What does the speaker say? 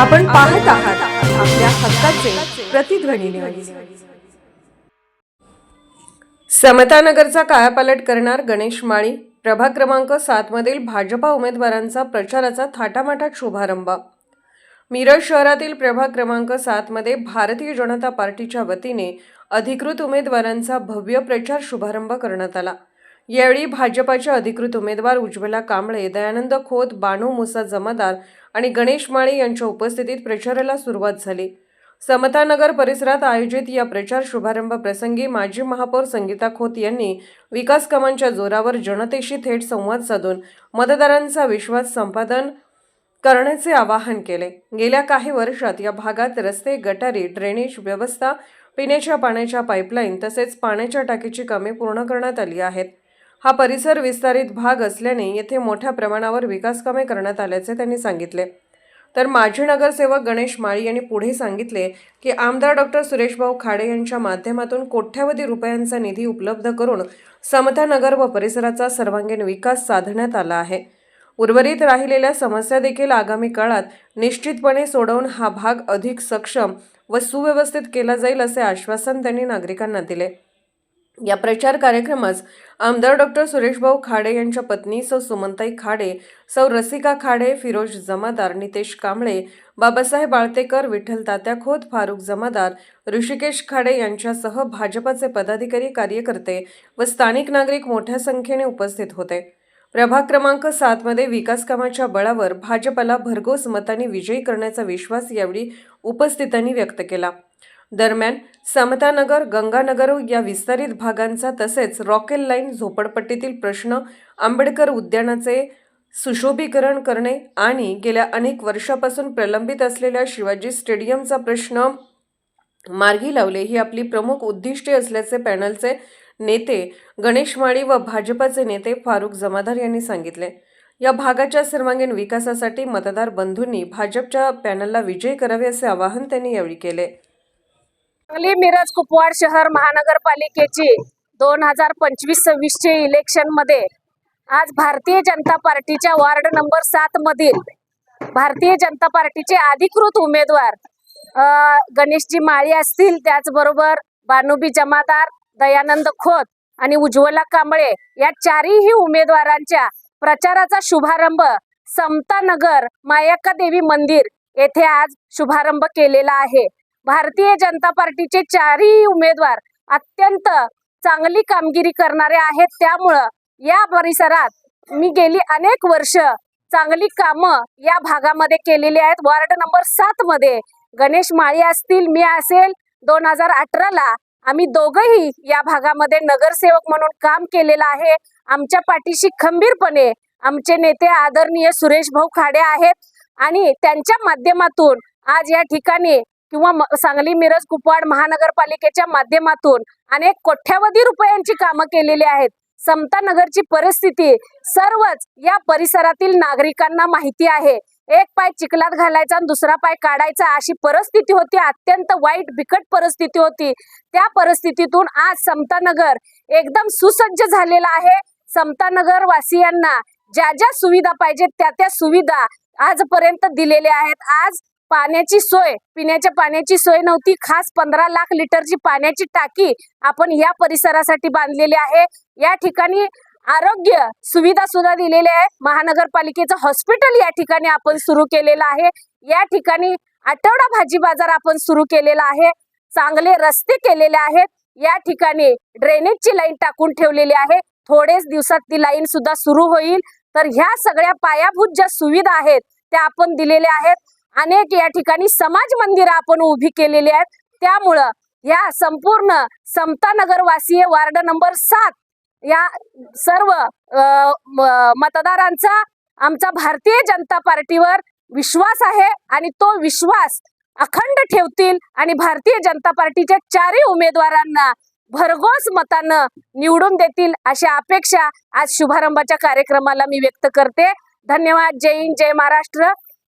आपण पाहत आहात आपल्या हक्काचे प्रतिध्वनी न्यूज समतानगरचा कायापालट करणार गणेश माळी. प्रभाग क्रमांक सातमधील भाजपा उमेदवारांचा प्रचाराचा थाटामाटात शुभारंभ. मिरज शहरातील प्रभाग क्रमांक सातमध्ये भारतीय जनता पार्टीच्या वतीने अधिकृत उमेदवारांचा भव्य प्रचार शुभारंभ करण्यात आला. यावेळी भाजपाच्या अधिकृत उमेदवार उज्ज्वला कांबळे दयानंद खोत बानू मुसा जमादार आणि गणेश माळी यांच्या उपस्थितीत प्रचाराला सुरुवात झाली. समतानगर परिसरात आयोजित या प्रचार शुभारंभ प्रसंगी माजी महापौर संगीता खोत यांनी विकास कामांच्या जोरावर जनतेशी थेट संवाद साधून मतदारांचा विश्वास संपादन करण्याचे आवाहन केले. गेल्या काही वर्षात या भागात रस्ते गटारी ड्रेनेज व्यवस्था पिण्याच्या पाण्याच्या पाईपलाईन तसेच पाण्याच्या टाकीची कामे पूर्ण करण्यात आली आहेत. हा परिसर विस्तारित भाग असल्याने येथे मोठ्या प्रमाणावर विकासकामे करण्यात आल्याचे त्यांनी सांगितले. तर माजी नगरसेवक गणेश माळी यांनी पुढे सांगितले की आमदार डॉक्टर सुरेशभाऊ खाडे यांच्या माध्यमातून कोट्यावधी रुपयांचा निधी उपलब्ध करून समतानगर व परिसराचा सर्वांगीण विकास साधण्यात आला आहे. उर्वरित राहिलेल्या समस्या देखील आगामी काळात निश्चितपणे सोडवून हा भाग अधिक सक्षम व सुव्यवस्थित केला जाईल असे आश्वासन त्यांनी नागरिकांना दिले. या प्रचार कार्यक्रमास आमदार डॉक्टर सुरेशभाऊ खाडे यांच्या पत्नी सौ सुमनताई खाडे सौ रसिका खाडे फिरोज जमादार नितेश कांबळे बाबासाहेब आळतेकर विठ्ठल तात्या खोत फारुख जमादार ऋषिकेश खाडे यांच्यासह भाजपाचे पदाधिकारी कार्यकर्ते व स्थानिक नागरिक मोठ्या संख्येने उपस्थित होते. प्रभाग क्रमांक सातमध्ये विकास कामाच्या बळावर भाजपला भरघोस मताने विजयी करण्याचा विश्वास यावेळी उपस्थितांनी व्यक्त केला. दरम्यान समतानगर गंगानगर या विस्तारित भागांचा तसेच रॉकेल लाईन झोपडपट्टीतील प्रश्न आंबेडकर उद्यानाचे सुशोभीकरण करणे आणि गेल्या अनेक वर्षापासून प्रलंबित असलेल्या शिवाजी स्टेडियमचा प्रश्न मार्गी लावले ही आपली प्रमुख उद्दिष्टे असल्याचे पॅनलचे नेते गणेश माळी व भाजपाचे नेते फारुख जमादार यांनी सांगितले. या भागाच्या सर्वांगीण विकासासाठी मतदार बंधूंनी भाजपच्या पॅनलला विजय करावे असे आवाहन त्यांनी यावेळी केले. सांगली मिरज कुपवाड शहर महानगरपालिकेची दोन हजार पंचवीस सव्वीसचे इलेक्शनमध्ये आज भारतीय जनता पार्टीच्या वार्ड नंबर सात मधील भारतीय जनता पार्टीचे अधिकृत उमेदवार गणेशजी माळी असतील. त्याचबरोबर बानुबी जमादार दयानंद खोत आणि उज्ज्वला कांबळे या चारही उमेदवारांच्या प्रचाराचा शुभारंभ समतानगर मायक्का देवी मंदिर येथे आज शुभारंभ केलेला आहे. भारतीय जनता पार्टीचे चारही उमेदवार अत्यंत चांगली कामगिरी करणारे आहेत. त्यामुळं या परिसरात मी गेली अनेक वर्ष चांगली कामं या भागामध्ये केलेली आहेत. वार्ड नंबर सात मध्ये गणेश माळी असतील मी असेल. दोन हजार अठराला आम्ही दोघंही या भागामध्ये नगरसेवक म्हणून काम केलेलं आहे. आमच्या पाठीशी खंबीरपणे आमचे नेते आदरणीय सुरेश भाऊ खाडे आहेत. आणि त्यांच्या माध्यमातून आज या ठिकाणी किंवा सांगली मिरज कुपवाड महानगरपालिकेच्या माध्यमातून अनेक कोट्यावधी रुपयांची कामं केलेली आहेत. समता नगरची परिस्थिती सर्वच या परिसरातील नागरिकांना माहिती आहे. एक पाय चिखलात घालायचा आणि दुसरा पाय काढायचा अशी परिस्थिती होती. अत्यंत वाईट बिकट परिस्थिती होती. त्या परिस्थितीतून आज समतानगर एकदम सुसज्ज झालेला आहे. समतानगर वासियांना ज्या ज्या सुविधा पाहिजेत त्या त्या सुविधा आजपर्यंत दिलेल्या आहेत. आज पाण्याची सोय पिण्याच्या पाण्याची सोय नव्हती. खास पंधरा लाख लिटरची पाण्याची टाकी आपण या परिसरासाठी बांधलेली आहे. या ठिकाणी आरोग्य सुविधा सुद्धा दिलेल्या आहे महानगरपालिकेचं हॉस्पिटल या ठिकाणी आपण सुरू केलेलं आहे. या ठिकाणी आठवडा भाजी बाजार आपण सुरू केलेला आहे. चांगले रस्ते केलेले आहेत. या ठिकाणी ड्रेनेजची लाईन टाकून ठेवलेली आहे. थोडेच दिवसात ती लाईन सुद्धा सुरू होईल. तर ह्या सगळ्या पायाभूत ज्या सुविधा आहेत त्या आपण दिलेल्या आहेत. अनेक या ठिकाणी समाज मंदिरं आपण उभी केलेली आहेत. त्यामुळं या संपूर्ण समतानगरवासीय वार्ड नंबर सात या सर्व मतदारांचा आमचा भारतीय जनता पार्टीवर विश्वास आहे आणि तो विश्वास अखंड ठेवतील आणि भारतीय जनता पार्टीच्या चारही उमेदवारांना भरघोस मतानं निवडून देतील अशी अपेक्षा आज शुभारंभाच्या कार्यक्रमाला मी व्यक्त करते. धन्यवाद. जय हिंद जय महाराष्ट्र.